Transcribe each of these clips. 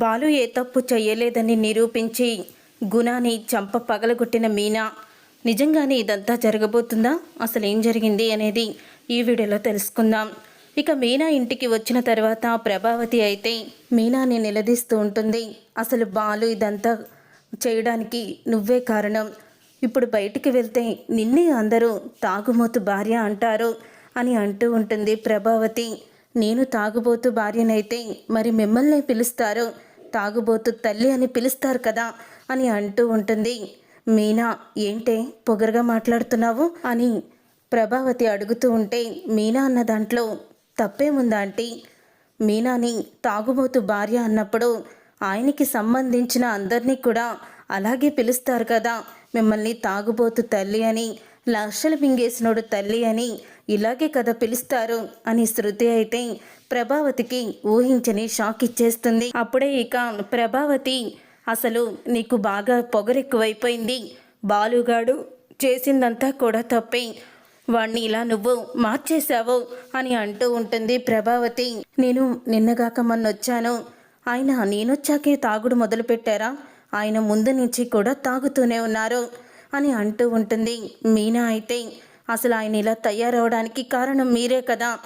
బాలు ఏ తప్పు చెయ్యలేదని నిరూపించి గుణాన్ని చంప పగలగొట్టిన మీనా నిజంగానే ఇదంతా జరగబోతుందా? అసలు ఏం జరిగింది అనేది ఈ వీడియోలో తెలుసుకుందాం. ఇక మీనా ఇంటికి వచ్చిన తర్వాత ప్రభావతి అయితే మీనాని నిలదీస్తూ ఉంటుంది. అసలు బాలు ఇదంతా చేయడానికి నువ్వే కారణం. ఇప్పుడు బయటికి వెళ్తే నిన్నే అందరూ తాగుమోతు భార్య అంటారు అని అంటూ ఉంటుంది ప్రభావతి. నేను తాగుబోతు భార్యనైతే మరి మిమ్మల్ని పిలుస్తారు. తాగుబోతు తల్లి అని పిలుస్తారు కదా అని అంటూ ఉంటుంది. మీనా ఏంటే పొగరుగా మాట్లాడుతున్నావు అని ప్రభావతి అడుగుతూ ఉంటే మీనా అన్న దాంట్లో తప్పేముందా ఆంటీ? మీనాని తాగుబోతు భార్య అన్నప్పుడు ఆయనకి సంబంధించిన అందరినీ కూడా అలాగే పిలుస్తారు కదా మిమ్మల్ని తాగుబోతు తల్లి అని లక్షలు మింగేసినోడు తల్లి అని ఇలాగే కదా పిలుస్తారు అని శృతి అయితే ప్రభావతికి ఊహించని షాక్ ఇచ్చేస్తుంది. అప్పుడే ఇక ప్రభావతి అసలు నీకు బాగా పొగరెక్కువైపోయింది. బాలుగాడు చేసిందంతా కూడా తప్పే. వాణ్ణి ఇలా నువ్వు మార్చేశావు అని అంటూ ఉంటుంది ప్రభావతి. నేను నిన్నగాక మొన్న వచ్చాను ఆయన నేనొచ్చాకే తాగుడు మొదలుపెట్టారా? ఆయన ముందు నుంచి కూడా తాగుతూనే ఉన్నారు. అని అంటూ ఉంటుంది. మీనా అయితే అసలు ఆయన ఇలా తయారవడానికి కారణం మీరే కదా.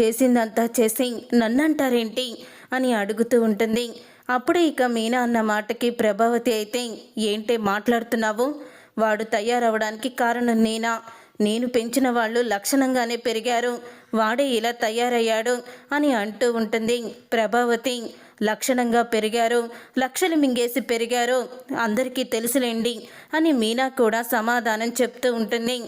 చేసిందంతా చేసి నన్ను అంటారేంటి అని అడుగుతూ ఉంటుంది. అప్పుడే ఇక మీనా అన్న మాటకి ప్రభావతి అయితే ఏంటే మాట్లాడుతున్నావు? వాడు తయారవడానికి కారణం నేనా? నేను పెంచిన వాళ్ళు లక్షణంగానే పెరిగారు. వాడే ఇలా తయారయ్యాడు అని అంటూ ఉంటుంది. ప్రభావతి లక్షణంగా పెరిగారు. లక్షలు మింగేసి పెరిగారు. అందరికీ తెలుసులేండి అని మీనా కూడా సమాధానం చెప్తూ ఉంటుంది.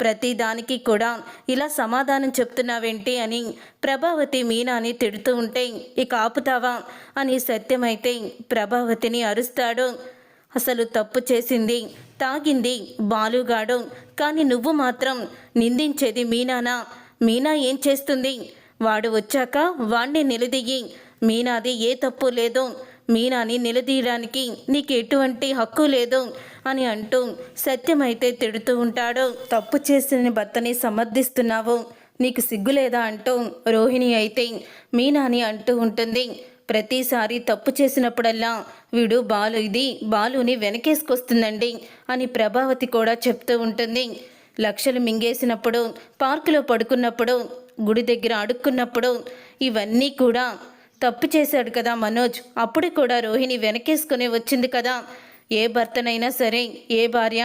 ప్రతి దానికి కూడా ఇలా సమాధానం చెప్తున్నావేంటి అని ప్రభావతి మీనాని తిడుతూ ఉంటే ఇక ఆపుతావా అని సత్యమైతే ప్రభావతిని అరుస్తాడు. అసలు తప్పు చేసింది తాగింది బాలుగాడు. కానీ నువ్వు మాత్రం నిందించేది మీనానా. మీనా ఏం చేస్తుంది? వాడు వచ్చాక వాణ్ణి నిలదీయి. మీనాది ఏ తప్పు లేదు. మీనాని నిలదీయడానికి నీకు ఎటువంటి హక్కు లేదు అని అంటూ సత్యమైతే తిడుతూ ఉంటాడు. తప్పు చేసిన భర్తని సమర్థిస్తున్నావు. నీకు సిగ్గు లేదా అంటూ రోహిణి అయితే మీనాని అంటూ ఉంటుంది. ప్రతిసారి తప్పు చేసినప్పుడల్లా వీడు బాలు ఇది బాలుని వెనకేసుకొస్తుందండి అని ప్రభావతి కూడా చెప్తూ ఉంటుంది. లక్షలు మింగేసినప్పుడు పార్కులో పడుకున్నప్పుడు గుడి దగ్గర అడుక్కున్నప్పుడు ఇవన్నీ కూడా తప్పు చేశాడు కదా మనోజ్. అప్పుడు కూడా రోహిణి వెనకేసుకునే వచ్చింది కదా. ఏ భర్తనైనా సరే ఏ భార్య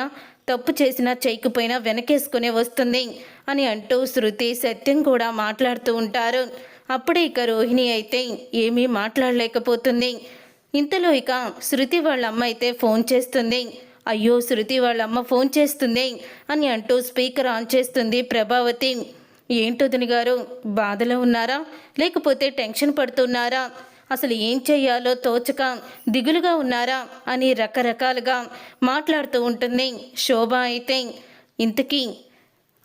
తప్పు చేసినా చేయకపోయినా వెనకేసుకునే వస్తుంది అని అంటూ శృతి సత్యం కూడా మాట్లాడుతూ ఉంటారు. అప్పుడే ఇక రోహిణి అయితే ఏమీ మాట్లాడలేకపోతుంది. ఇంతలో ఇక శృతి వాళ్ళ అమ్మ అయితే ఫోన్ చేస్తుంది. అయ్యో శృతి వాళ్ళ అమ్మ ఫోన్ చేస్తుంది అని అంటూ స్పీకర్ ఆన్ చేస్తుంది ప్రభావతి. ఏంటొదిని గారు బాధలో ఉన్నారా? లేకపోతే టెన్షన్ పడుతున్నారా? అసలు ఏం చెయ్యాలో తోచక దిగులుగా ఉన్నారా? అని రకరకాలుగా మాట్లాడుతూ ఉంటుంది శోభ అయితే. ఇంతకీ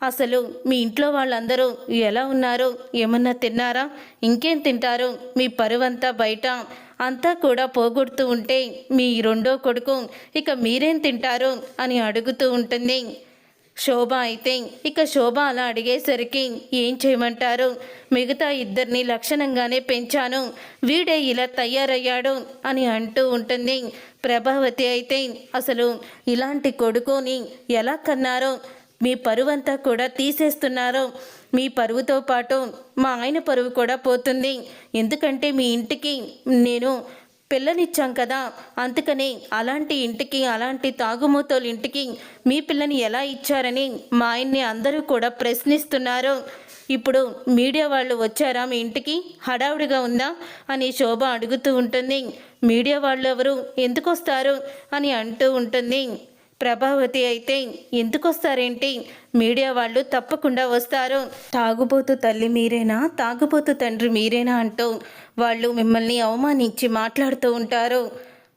అసలు మీ ఇంట్లో వాళ్ళందరూ ఎలా ఉన్నారు? ఏమన్నా తిన్నారా? ఇంకేం తింటారు? మీ పరువంతా బయట అంతా కూడా పోగొడుతూ ఉంటే మీ రెండో కొడుకు ఇక మీరేం తింటారు? అని అడుగుతూ ఉంటుంది. శోభ అయితే ఇక శోభ అలా అడిగేసరికి ఏం చేయమంటారు? మిగతా ఇద్దరిని లక్షణంగానే పెంచాను. వీడే ఇలా తయారయ్యాడు అని అంటూ ఉంటుంది. ప్రభావతి అయితే అసలు ఇలాంటి కొడుకుని ఎలా కన్నారో? మీ పరువంతా కూడా తీసేస్తున్నారు. మీ పరువుతో పాటు మా ఆయన పరువు కూడా పోతుంది. ఎందుకంటే మీ ఇంటికి నేను పిల్లనిచ్చాం కదా అందుకనే అలాంటి ఇంటికి అలాంటి తాగుమూతోలు ఇంటికి మీ పిల్లని ఎలా ఇచ్చారని మా ఆయన్ని అందరూ కూడా ప్రశ్నిస్తున్నారు. ఇప్పుడు మీడియా వాళ్ళు వచ్చారా మీ ఇంటికి? హడావుడిగా ఉందా? అని శోభ అడుగుతూ ఉంటుంది. మీడియా వాళ్ళు ఎవరు? ఎందుకు వస్తారు అని అంటూ ఉంటుంది. ప్రభావతి అయితే ఎందుకొస్తారేంటి? మీడియా వాళ్ళు తప్పకుండా వస్తారు. తాగుబోతు తల్లి మీరేనా? తాగుబోతు తండ్రి మీరేనా అంటూ వాళ్ళు మిమ్మల్ని అవమానించి మాట్లాడుతూ ఉంటారు.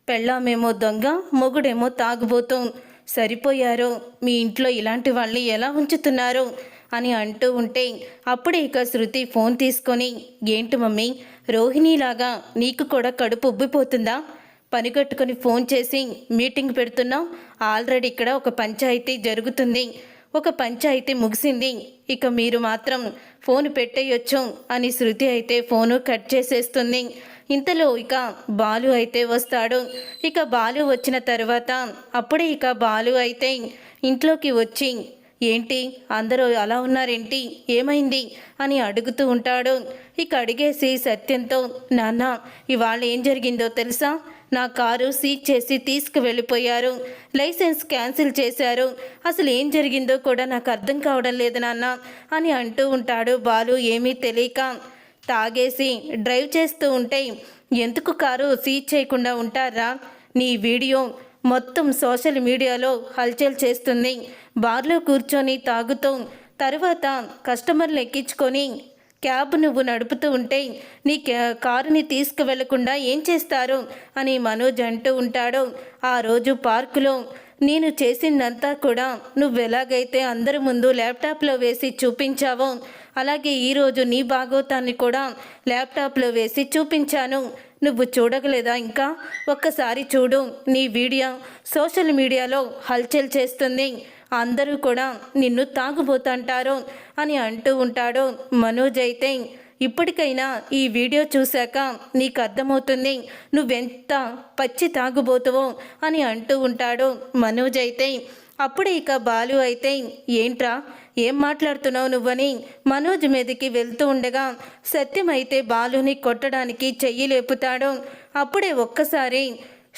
పెళ్ళామేమో దొంగ మొగుడేమో తాగుబోతూ. సరిపోయారు. మీ ఇంట్లో ఇలాంటి వాళ్ళని ఎలా ఉంచుతున్నారు? అని అంటూ ఉంటే అప్పుడే ఇక శృతి ఫోన్ తీసుకొని ఏంటి మమ్మీ? రోహిణిలాగా నీకు కూడా కడుపు ఉబ్బిపోతుందా? పనిగట్టుకుని ఫోన్ చేసి మీటింగ్ పెడుతున్నాం. ఆల్రెడీ ఇక్కడ ఒక పంచాయతీ జరుగుతుంది. ఒక పంచాయతీ ముగిసింది. ఇక మీరు మాత్రం ఫోన్ పెట్టేయొచ్చు అని శృతి అయితే ఫోను కట్ చేసేస్తుంది. ఇంతలో ఇక బాలు అయితే వస్తాడు. ఇక బాలు వచ్చిన తర్వాత అప్పుడే ఇక బాలు అయితే ఇంట్లోకి వచ్చి ఏంటి? అందరూ అలా ఉన్నారేంటి? ఏమైంది? అని అడుగుతూ ఉంటాడు. ఇక అడిగేసి సత్యంతో నాన్న ఇవాళ ఏం జరిగిందో తెలుసా? నా కారు సీజ్ చేసి తీసుకువెళ్ళిపోయారు. లైసెన్స్ క్యాన్సిల్ చేశారు. అసలు ఏం జరిగిందో కూడా నాకు అర్థం కావడం లేదు నాన్న అని అంటూ ఉంటాడు బాలు ఏమీ తెలియక. తాగేసి డ్రైవ్ చేస్తూ ఉంటే ఎందుకు కారు సీజ్ చేయకుండా ఉంటారా? నీ వీడియో మొత్తం సోషల్ మీడియాలో హల్చల్ చేస్తుంది. బార్లో కూర్చొని తాగుతూ తర్వాత కస్టమర్లు ఎక్కించుకొని క్యాబ్ నువ్వు నడుపుతూ ఉంటే నీ క్యా- కారుని తీసుకువెళ్ళకుండా ఏం చేస్తారు? అని మనోజ్ అంటూ ఉంటాడు. ఆ రోజు పార్కులో నేను చేసిందంతా కూడా నువ్వెలాగైతే అందరి ముందు ల్యాప్టాప్లో వేసి చూపించావో అలాగే ఈరోజు నీ భాగవతాన్ని కూడా ల్యాప్టాప్లో వేసి చూపించాను. నువ్వు చూడగలేదా ఇంకా? ఒక్కసారి చూడు. నీ వీడియో సోషల్ మీడియాలో హల్చల్ చేస్తుంది. అందరూ కూడా నిన్ను తాగుబోతంటారు అని అంటూ ఉంటాడు. మనోజ్ అయితే ఇప్పటికైనా ఈ వీడియో చూశాక నీకు అర్థమవుతుంది. నువ్వెంత పచ్చి తాగుబోతువో అని అంటూ ఉంటాడు మనోజ్ అయితే. అప్పుడే ఇక బాలు అయితే ఏంట్రా? ఏం మాట్లాడుతున్నావు నువ్వని? మనోజ్ మీదకి వెళ్తూ ఉండగా సత్యం అయితే బాలుని కొట్టడానికి చెయ్యి లేపుతాడు. అప్పుడే ఒక్కసారి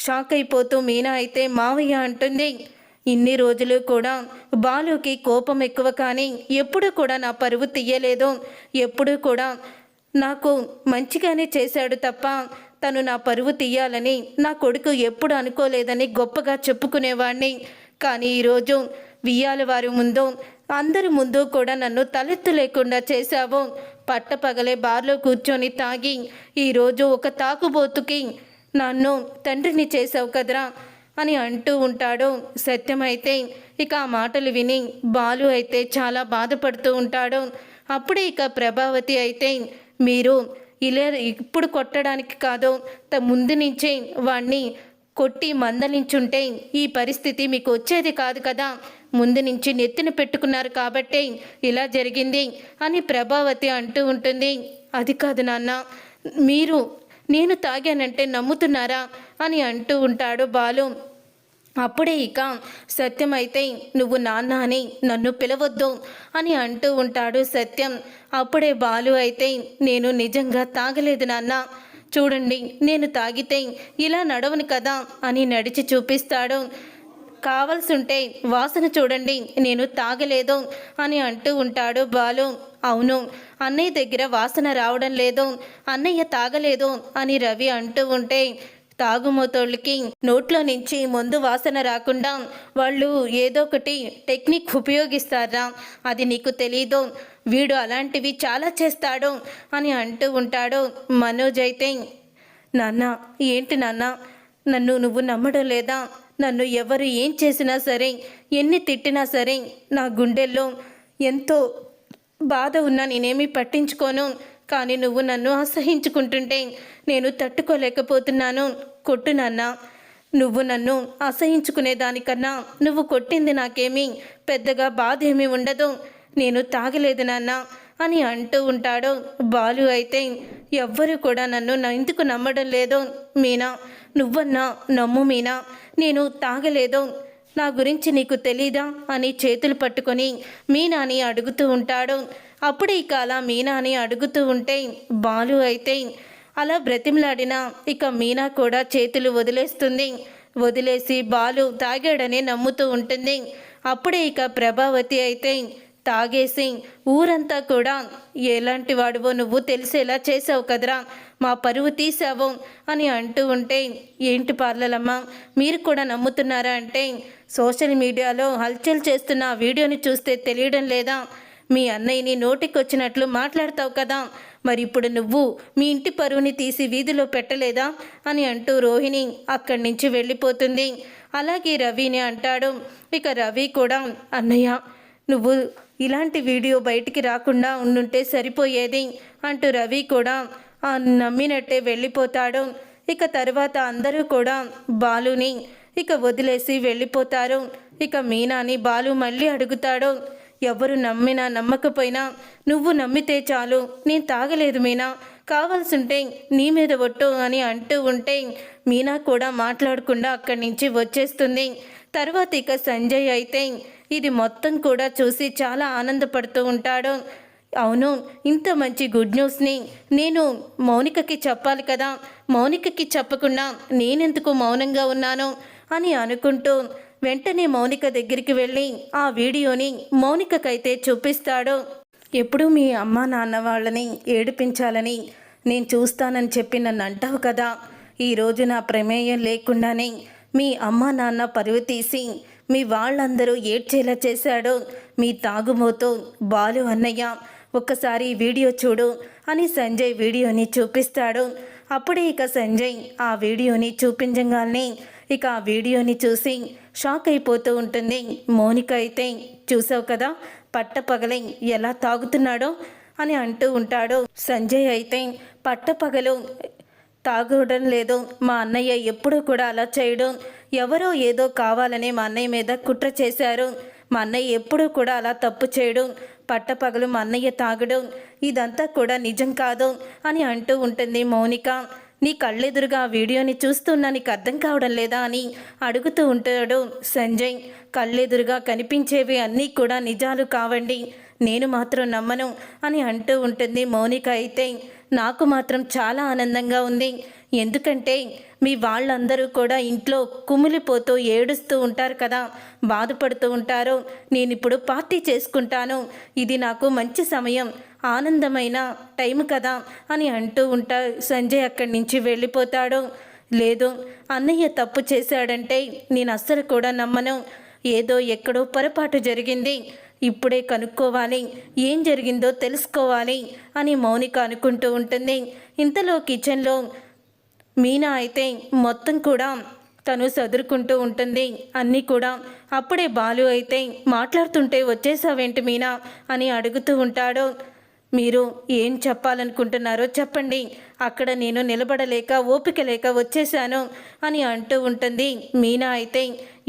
షాక్ అయిపోతూ మీనా అయితే మావయ్య అంటుంది. ఇన్ని రోజులు కూడా బాలుకి కోపం ఎక్కువ కానీ ఎప్పుడు కూడా నా పరువు తీయలేదు. ఎప్పుడు కూడా నాకు మంచిగానే చేశాడు తప్ప తను నా పరువు తీయాలని నా కొడుకు ఎప్పుడు అనుకోలేదని గొప్పగా చెప్పుకునేవాడిని కానీ ఈరోజు వియ్యాల వారి ముందు అందరి ముందు కూడా నన్ను తలెత్తు లేకుండా చేశావు. పట్టపగలే బార్లో కూర్చొని తాగి ఈరోజు ఒక తాకుబోతుకి నన్ను తండ్రిని చేసావు కదరా. అని అంటూ ఉంటాడు. సత్యమైతే ఇక ఆ మాటలు విని బాలు అయితే చాలా బాధపడుతూ ఉంటాడు. అప్పుడే ఇక ప్రభావతి అయితే మీరు ఇలా ఇప్పుడు కొట్టడానికి కాదు త- ముందు నుంచే వాణ్ణి కొట్టి మందలించుంటే ఈ పరిస్థితి మీకు వచ్చేది కాదు కదా. ముందు నుంచి నెత్తిన పెట్టుకున్నారు కాబట్టే ఇలా జరిగింది అని ప్రభావతి అంటూ ఉంటుంది. అది కాదు నాన్న మీరు నేను తాగానంటే నమ్ముతున్నారా అని అంటూ ఉంటాడు బాలు. అప్పుడే ఇక సత్యం అయితే నువ్వు నాన్న అని నన్ను పిలవద్దు అని అంటూ ఉంటాడు సత్యం. అప్పుడే బాలు అయితే నేను నిజంగా తాగలేదు నాన్న. చూడండి నేను తాగితే ఇలా నడవను కదా అని నడిచి చూపిస్తాడు. కావలసుంటే వాసన చూడండి నేను తాగలేదు అని అంటూ ఉంటాడు బాలు. అవును అన్నయ్య దగ్గర వాసన రావడం లేదు అన్నయ్య తాగలేదు అని రవి అంటూ ఉంటే తాగుమోతోళ్ళకి నోట్లో నుంచి మందు వాసన రాకుండా వాళ్ళు ఏదో ఒకటి టెక్నిక్ ఉపయోగిస్తారా అది నీకు తెలీదు వీడు అలాంటివి చాలా చేస్తాడు అని అంటూ ఉంటాడు మనోజ్ అయితే. నాన్న ఏంటి నాన్న నన్ను నువ్వు నమ్మడం లేదా? నన్ను ఎవరు ఏం చేసినా సరే ఎన్ని తిట్టినా సరే నా గుండెల్లో ఎంతో బాధ ఉన్నా నేనేమీ పట్టించుకోను. కానీ నువ్వు నన్ను అసహించుకుంటుంటే నేను తట్టుకోలేకపోతున్నాను. కొట్టు నాన్న. నువ్వు నన్ను అసహించుకునే దానికన్నా నువ్వు కొట్టింది నాకేమీ పెద్దగా బాధ ఏమీ ఉండదు. నేను తాగలేదు నాన్న అని అంటూ ఉంటాడు బాలు అయితే. ఎవ్వరు కూడా నన్ను ఎందుకు నమ్మడం లేదు మీనా. నువ్వన్నా నమ్ము మీనా. నేను తాగలేదు. నా గురించి నీకు తెలీదా అని చేతులు పట్టుకొని మీనాని అడుగుతూ ఉంటాడు. అప్పుడు ఇక అలా మీనాని అడుగుతూ ఉంటే బాలు అయితే అలా బ్రతిమలాడినా ఇక మీనా కూడా చేతులు వదిలేస్తుంది. వదిలేసి బాలు తాగాడని నమ్ముతూ ఉంటుంది. అప్పుడే ఇక ప్రభావతి అయితే తాగేసి ఊరంతా కూడా ఎలాంటి వాడివో నువ్వు తెలిసేలా చేసావు కదరా. మా పరువు తీసావు అని అంటూ ఉంటే ఏంటి పార్లలమ్మ? మీరు కూడా నమ్ముతున్నారా? అంటే సోషల్ మీడియాలో హల్చల్ చేస్తున్న ఆ వీడియోని చూస్తే తెలియడం లేదా? మీ అన్నయ్యని నోటికొచ్చినట్లు మాట్లాడతావు కదా? మరి ఇప్పుడు నువ్వు మీ ఇంటి పరువుని తీసి వీధిలో పెట్టలేదా? అని అంటూ రోహిణి అక్కడి నుంచి వెళ్ళిపోతుంది. అలాగే రవిని అంటాడు ఇక రవి కూడా అన్నయ్య నువ్వు ఇలాంటి వీడియో బయటికి రాకుండా ఉండుంటే సరిపోయేది? అంటూ రవి కూడా నమ్మినట్టే వెళ్ళిపోతాడు. ఇక తర్వాత అందరూ కూడా బాలుని ఇక వదిలేసి వెళ్ళిపోతారు. ఇక మీనాని బాలు మళ్ళీ అడుగుతాడు. ఎవరు నమ్మినా నమ్మకపోయినా నువ్వు నమ్మితే చాలు. నేను తాగలేదు మీనా. కావాల్సింటే నీ మీద ఒట్టు అని అంటూ ఉంటే మీనా కూడా మాట్లాడకుండా అక్కడి నుంచి వచ్చేస్తుంది. తర్వాత ఇక సంజయ్ అయితే ఇది మొత్తం కూడా చూసి చాలా ఆనందపడుతూ ఉంటాడు. అవును ఇంత మంచి గుడ్ న్యూస్ని నేను మౌనికకి చెప్పాలి కదా. మౌనికకి చెప్పకుండా నేనెందుకు మౌనంగా ఉన్నాను అని అనుకుంటూ వెంటనే మౌనిక దగ్గరికి వెళ్ళి ఆ వీడియోని మౌనికకైతే చూపిస్తాడు. ఎప్పుడు మీ అమ్మ నాన్న వాళ్ళని ఏడిపించాలని నేను చూస్తానని చెప్పి నన్ను అంటావు కదా. ఈరోజు నా ప్రమేయం లేకుండానే మీ అమ్మ నాన్న పరువు తీసి మీ వాళ్ళందరూ ఏడ్చేలా చేశాడు. మీ తాగుమోతో బాలు అన్నయ్య ఒక్కసారి వీడియో చూడు అని సంజయ్ వీడియోని చూపిస్తాడు. అప్పుడే ఇక సంజయ్ ఆ వీడియోని చూపించగానే ఇక ఆ వీడియోని చూసి షాక్ అయిపోతూ ఉంటుంది. మౌనిక అయితే చూసావు కదా పట్టపగలే ఎలా తాగుతున్నాడో? అని అంటూ ఉంటాడు. సంజయ్ అయితే పట్టపగలు తాగడం లేదు. మా అన్నయ్య ఎప్పుడూ కూడా అలా చేయడం. ఎవరో ఏదో కావాలని మా అన్నయ్య మీద కుట్ర చేశారు. మా అన్నయ్య ఎప్పుడూ కూడా అలా తప్పు చేయడం. పట్టపగలు మా అన్నయ్య తాగడం ఇదంతా కూడా నిజం కాదు అని అంటూ ఉంటుంది మౌనిక. నీ కళ్ళెదురుగా ఆ వీడియోని చూస్తున్నా నీకు అర్థం కావడం లేదా అని అడుగుతూ ఉంటాడు సంజయ్. కళ్ళెదురుగా కనిపించేవి అన్నీ కూడా నిజాలు కావండి. నేను మాత్రం నమ్మను అని అంటూ ఉంటుంది మౌనిక అయితే. నాకు మాత్రం చాలా ఆనందంగా ఉంది. ఎందుకంటే మీ వాళ్ళందరూ కూడా ఇంట్లో కుమిలిపోతూ ఏడుస్తూ ఉంటారు కదా బాధపడుతూ ఉంటారు. నేను ఇప్పుడు పార్టీ చేసుకుంటాను. ఇది నాకు మంచి సమయం ఆనందమైన టైం కదా అని అంటూ ఉంటా సంజయ్ అక్కడి నుంచి వెళ్ళిపోతాడు. లేదు అన్నయ్య తప్పు చేశాడంటే నేను అస్సలు కూడా నమ్మను. ఏదో ఎక్కడో పొరపాటు జరిగింది. ఇప్పుడే కనుక్కోవాలి. ఏం జరిగిందో తెలుసుకోవాలి అని మౌనిక అనుకుంటూ ఉంటుంది. ఇంతలో కిచెన్లో మీనా అయితే మొత్తం కూడా తను సదురుకుంటూ ఉంటుంది. అన్నీ కూడా అప్పుడే బాలు అయితే మాట్లాడుతుంటే వచ్చేసావేంటి మీనా అని అడుగుతూ ఉంటాడు. మీరు ఏం చెప్పాలనుకుంటున్నారో చెప్పండి. అక్కడ నేను నిలబడలేక ఓపిక లేక వచ్చేశాను అని అంటూ ఉంటుంది. మీనా అయితే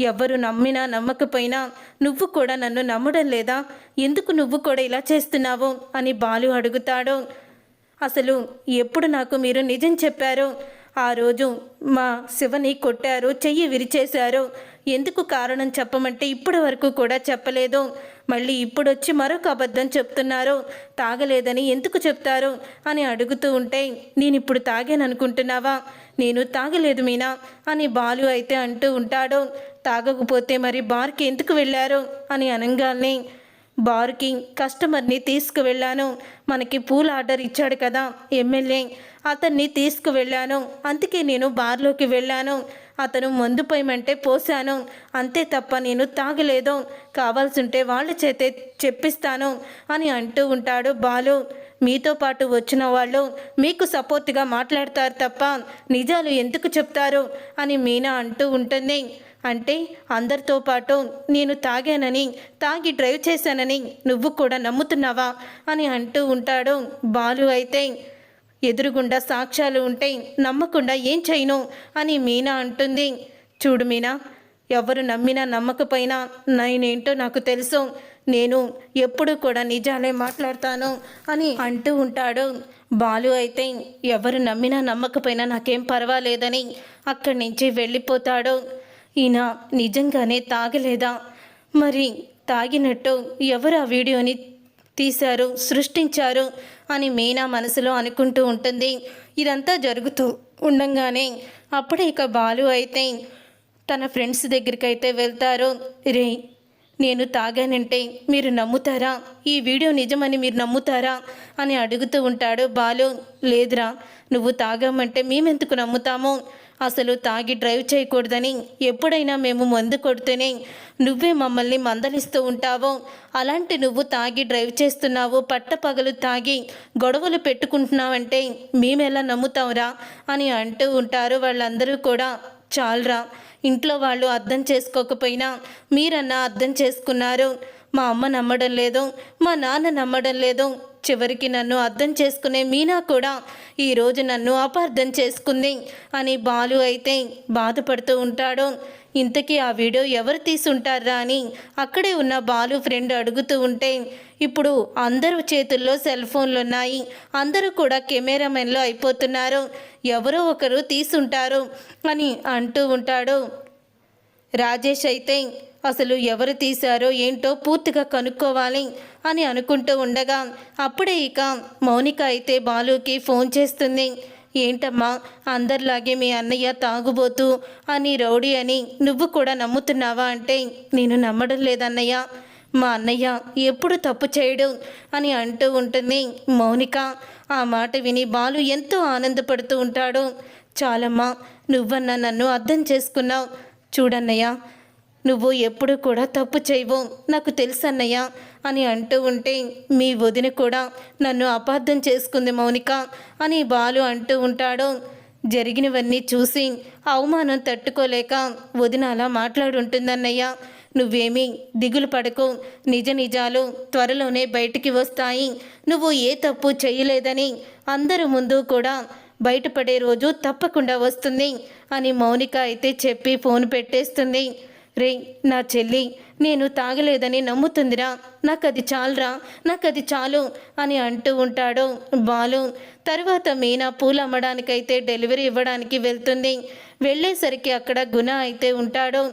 ఎవరు నమ్మినా నమ్మకపోయినా నువ్వు కూడా నన్ను నమ్మడం లేదా? ఎందుకు నువ్వు కూడా ఇలా చేస్తున్నావు? అని బాలు అడుగుతాడు. అసలు ఎప్పుడు నాకు మీరు నిజం చెప్పారు? ఆ రోజు మా శివని కొట్టారు చెయ్యి విరిచేశారు. ఎందుకు కారణం చెప్పమంటే ఇప్పటి వరకు కూడా చెప్పలేదు. మళ్ళీ ఇప్పుడొచ్చి మరొక అబద్ధం చెప్తున్నారు. తాగలేదని ఎందుకు చెప్తారు అని అడుగుతూ ఉంటే నేను ఇప్పుడు తాగాననుకుంటున్నావా? నేను తాగలేదు మీనా? అని బాలు అయితే అంటూ ఉంటాడు. తాగకపోతే మరి బార్కి ఎందుకు వెళ్ళారు? అని అనగానే బార్కి కస్టమర్ని తీసుకువెళ్ళాను. మనకి పూల ఆర్డర్ ఇచ్చాడు కదా ఎమ్మెల్యే. అతన్ని తీసుకువెళ్ళాను. అందుకే నేను బార్లోకి వెళ్ళాను. అతను మందు పోయమంటే పోశాను. అంతే తప్ప నేను తాగలేదు. కావాల్సింటే వాళ్ళ చేతే చెప్పిస్తాను అని అంటూ ఉంటాడు బాలు. మీతో పాటు వచ్చిన వాళ్ళు మీకు సపోర్ట్గా మాట్లాడతారు తప్ప నిజాలు ఎందుకు చెప్తారు అని మీనా అంటూ ఉంటుంది. అంటే అందరితో పాటు నేను తాగానని తాగి డ్రైవ్ చేశానని నువ్వు కూడా నమ్ముతున్నావా? అని అంటూ ఉంటాడు బాలు అయితే. ఎదురుగుండా సాక్ష్యాలు ఉంటే నమ్మకుండా ఏం చేయను? అని మీనా అంటుంది. చూడు మీనా ఎవరు నమ్మినా నమ్మకపోయినా నేనేంటో నాకు తెలుసు. నేను ఎప్పుడు కూడా నిజాలే మాట్లాడతాను అని అంటూ ఉంటాడు. బాలు అయితే ఎవరు నమ్మినా నమ్మకపోయినా నాకేం పర్వాలేదని అక్కడి నుంచి వెళ్ళిపోతాడు. ఈయన నిజంగానే తాగలేదా? మరి తాగినట్టు ఎవరు ఆ వీడియోని తీశారు సృష్టించారు అని మీనా మనసులో అనుకుంటూ ఉంటుంది. ఇదంతా జరుగుతూ ఉండంగానే అప్పుడే ఇక బాలు అయితే తన ఫ్రెండ్స్ దగ్గరికి అయితే వెళ్తారు. రే నేను తాగానంటే మీరు నమ్ముతారా? ఈ వీడియో నిజమని మీరు నమ్ముతారా? అని అడుగుతూ ఉంటాడు బాలు. లేదురా నువ్వు తాగామంటే మేమెందుకు నమ్ముతాము? అసలు తాగి డ్రైవ్ చేయకూడదని ఎప్పుడైనా మేము మందు కొడితేనే నువ్వే మమ్మల్ని మందలిస్తూ ఉంటావో. అలాంటి నువ్వు తాగి డ్రైవ్ చేస్తున్నావు పట్టపగలు తాగి గొడవలు పెట్టుకుంటున్నావంటే మేమెలా నమ్ముతావురా అని అంటూ ఉంటారు వాళ్ళందరూ కూడా. చాలరా ఇంట్లో వాళ్ళు అర్థం చేసుకోకపోయినా మీరన్నా అర్థం చేసుకున్నారు. మా అమ్మ నమ్మడం లేదు మా నాన్న నమ్మడం లేదు. చివరికి నన్ను అర్థం చేసుకునే మీనా కూడా ఈరోజు నన్ను అపార్థం చేసుకుంది అని బాలు అయితే బాధపడుతూ ఉంటాడు. ఇంతకీ ఆ వీడియో ఎవరు తీసుంటారా అని అక్కడే ఉన్న బాలు ఫ్రెండ్ అడుగుతూ ఉంటే ఇప్పుడు అందరు చేతుల్లో సెల్ ఫోన్లు ఉన్నాయి అందరూ కూడా కెమెరామెన్లు అయిపోతున్నారు ఎవరో ఒకరు తీసుంటారు అని అంటూ ఉంటాడు. రాజేష్ అయితే అసలు ఎవరు తీశారో ఏంటో పూర్తిగా కనుక్కోవాలి అని అనుకుంటూ ఉండగా అప్పుడే ఇక మౌనిక అయితే బాలుకి ఫోన్ చేస్తుంది. ఏంటమ్మా అందరిలాగే మీ అన్నయ్య తాగుబోతూ అని రౌడీ అని నువ్వు కూడా నమ్ముతున్నావా అంటే నేను నమ్మడం లేదన్నయ్య. మా అన్నయ్య ఎప్పుడు తప్పు చేయడు అని అంటూ ఉంటుంది మౌనిక. ఆ మాట విని బాలు ఎంతో ఆనందపడుతూ ఉంటాడు. చాలమ్మా నువ్వన్నా నన్ను అర్థం చేసుకున్నావు. చూడన్నయ్య నువ్వు ఎప్పుడు కూడా తప్పు చేయవు. నాకు తెలుసన్నయ్య అని అంటూ ఉంటే మీ వదిన కూడా నన్ను అపార్థం చేసుకుంది మౌనిక అని బాలు అంటూ ఉంటాడు. జరిగినవన్నీ చూసి అవమానం తట్టుకోలేక వదిన అలా మాట్లాడుంటుందన్నయ్య. నువ్వేమీ దిగులు పడకు. నిజ నిజాలు త్వరలోనే బయటికి వస్తాయి. నువ్వు ఏ తప్పు చేయలేదని అందరి ముందు కూడా బయటపడే రోజు తప్పకుండా వస్తుంది అని మౌనిక అయితే చెప్పి ఫోన్ పెట్టేస్తుంది. రే నా చెల్లి నేను తాగలేదని నమ్ముతుందిరా. నాకు అది చాలురా నాకు అది చాలు అని అంటూ ఉంటాడు బాలు. తర్వాత మీనా పూలు అమ్మడానికైతే డెలివరీ ఇవ్వడానికి వెళ్తుంది. వెళ్ళేసరికి అక్కడ గుణ అయితే ఉంటాడు.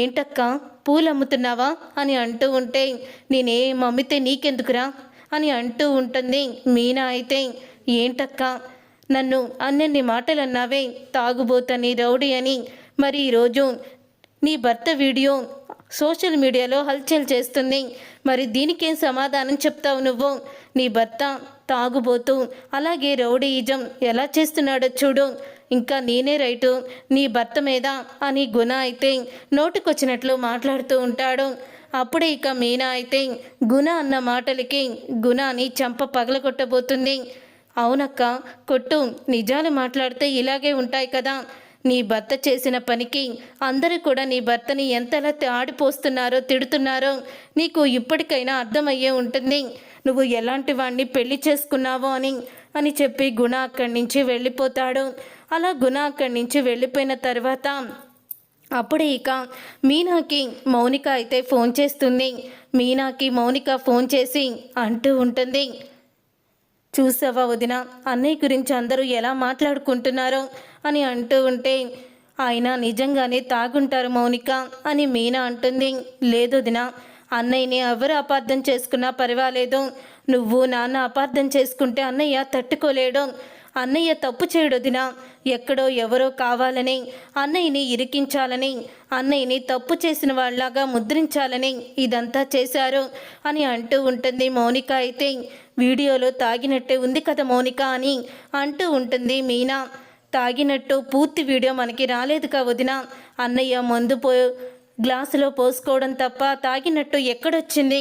ఏంటక్క పూలు అమ్ముతున్నావా అని అంటూ ఉంటే నేనే అమ్మితే నీకెందుకురా అని అంటూ ఉంటుంది మీనా అయితే. ఏంటక్క నన్ను అన్నన్ని మాటలు అన్నావే తాగుబోతని రౌడీ అని. మరి ఈరోజు నీ భర్త వీడియో సోషల్ మీడియాలో హల్చల్ చేస్తుంది. మరి దీనికేం సమాధానం చెప్తావు నువ్వు? నీ భర్త తాగుబోతూ అలాగే రౌడీయిజం ఎలా చేస్తున్నాడో చూడు. ఇంకా నేనే రైటు నీ భర్త మీద అని గుణ అయితే నోటుకొచ్చినట్లు మాట్లాడుతూ ఉంటాడు. అప్పుడే ఇక మీనా అయితే గుణ అన్న మాటలకి గుణాని చంప పగలగొట్టబోతుంది. అవునక్క కొట్టు నిజాలు మాట్లాడితే ఇలాగే ఉంటాయి కదా. నీ భర్త చేసిన పనికి అందరూ కూడా నీ భర్తని ఎంతలా ఆడిపోస్తున్నారో తిడుతున్నారో నీకు ఇప్పటికైనా అర్థమయ్యే ఉంటుంది. నువ్వు ఎలాంటి వాడిని పెళ్ళి చేసుకున్నావో అని అని చెప్పి గుణ అక్కడి నుంచి వెళ్ళిపోతాడు. అలా గుణ అక్కడి నుంచి వెళ్ళిపోయిన తర్వాత అప్పుడే ఇక మీనాకి మౌనిక అయితే ఫోన్ చేస్తుంది. మీనాకి మౌనిక ఫోన్ చేసి అంటూ ఉంటుంది. చూసావా వదిన? అన్నయ్య గురించి అందరూ ఎలా మాట్లాడుకుంటున్నారో అని అంటూ ఉంటే ఆయన నిజంగానే తాగుంటారు మౌనిక అని మీనా అంటుంది. లేదు వదిన అన్నయ్యని ఎవరు అపార్థం చేసుకున్నా పర్వాలేదు. నువ్వు నాన్న అపార్థం చేసుకుంటే అన్నయ్య తట్టుకోలేడు. అన్నయ్య తప్పు చేయడు వదిన. ఎక్కడో ఎవరో కావాలని అన్నయ్యని ఇరికించాలని అన్నయ్యని తప్పు చేసిన వాళ్ళలాగా ముద్రించాలని ఇదంతా చేశారు అని అంటూ ఉంటుంది మౌనిక అయితే. వీడియోలో తాగినట్టే ఉంది కదా మౌనిక అని అంటూ ఉంటుంది మీనా. తాగినట్టు పూర్తి వీడియో మనకి రాలేదు వదిన. అన్నయ్య మందు పో గ్లాసులో పోసుకోవడం తప్ప తాగినట్టు ఎక్కడొచ్చింది?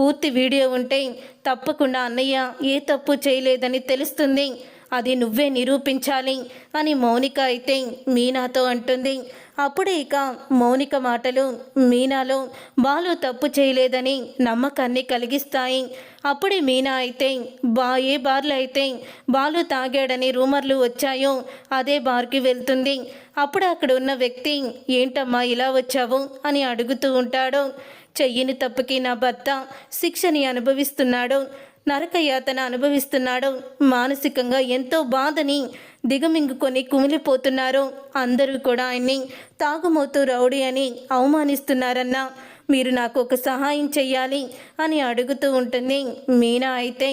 పూర్తి వీడియో ఉంటే తప్పకుండా అన్నయ్య ఏ తప్పు చేయలేదని తెలుస్తుంది. అది నువ్వే నిరూపించాలి అని మౌనిక అయితే మీనాతో అంటుంది. అప్పుడే ఇక మౌనిక మాటలు మీనాలో బాలు తప్పు చేయలేదని నమ్మకాన్ని కలిగిస్తాయి. అప్పుడే మీనా అయితే బా ఏ బార్లు అయితే బాలు తాగాడని రూమర్లు వచ్చాయో అదే బార్కి వెళ్తుంది. అప్పుడు అక్కడ ఉన్న వ్యక్తి ఏంటమ్మా ఇలా వచ్చావు? అని అడుగుతూ ఉంటాడు. చెయ్యని తప్పుకి నా భర్త శిక్షని అనుభవిస్తున్నాడు. నరకయాతన అనుభవిస్తున్నాడు. మానసికంగా ఎంతో బాధని దిగమింగుకొని కుమిలిపోతున్నారు. అందరూ కూడా ఆయన్ని తాగుమోతూ రౌడీ అని అవమానిస్తున్నారన్న మీరు నాకు ఒక సహాయం చెయ్యాలి అని అడుగుతూ ఉంటుంది మీనా అయితే.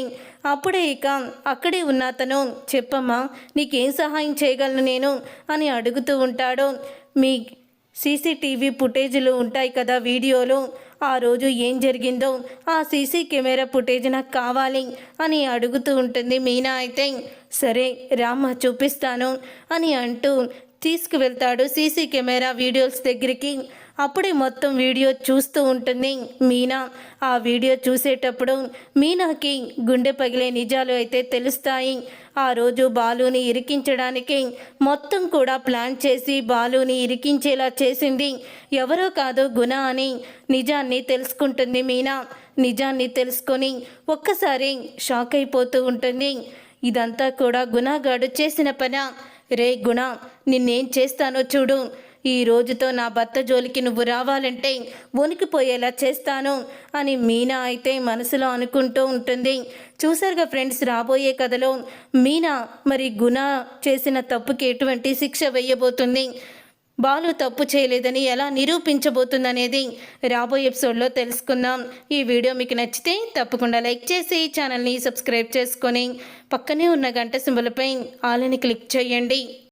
అప్పుడే ఇక అక్కడే ఉన్న అతను చెప్పమ్మా నీకేం సహాయం చేయగలను నేను? అని అడుగుతూ ఉంటాడు. మీ సీసీటీవీ ఫుటేజీలు ఉంటాయి కదా వీడియోలు. ఆ రోజు ఏం జరిగిందో ఆ సీసీ కెమెరా ఫుటేజ్ నాకు కావాలి అని అడుగుతూ ఉంటుంది మీనా అయితే. సరే రామ్మ చూపిస్తాను అని అంటూ తీసుకువెళ్తాడు సీసీ కెమెరా వీడియోస్ దగ్గరికి. అప్పుడే మొత్తం వీడియో చూస్తూ ఉంటుంది మీనా. ఆ వీడియో చూసేటప్పుడు మీనాకి గుండె పగిలే నిజాలు అయితే తెలుస్తాయి. ఆ రోజు బాలుని ఇరికించడానికి మొత్తం కూడా ప్లాన్ చేసి బాలుని ఇరికించేలా చేసింది. ఎవరో కాదు గుణ అని నిజాన్ని తెలుసుకుంటుంది మీనా. నిజాన్ని తెలుసుకొని ఒక్కసారి షాక్ అయిపోతూ ఉంటుంది. ఇదంతా కూడా గుణగాడు చేసిన పన? రే గుణ నిన్నేం చేస్తానో చూడు. ఈ రోజుతో నా భర్త జోలికి నువ్వు రావాలంటే వణికిపోయేలా చేస్తాను అని మీనా అయితే మనసులో అనుకుంటూ ఉంటుంది. చూసారుగా ఫ్రెండ్స్ రాబోయే కథలో మీనా మరి గుణ చేసిన తప్పుకి ఎటువంటి శిక్ష వేయబోతుంది? బాలు తప్పు చేయలేదని ఎలా నిరూపించబోతుందనేది రాబోయే ఎపిసోడ్లో తెలుసుకుందాం. ఈ వీడియో మీకు నచ్చితే తప్పకుండా లైక్ చేసి ఛానల్ని సబ్స్క్రైబ్ చేసుకొని పక్కనే ఉన్న గంట సింబలపై ఆలని క్లిక్ చేయండి.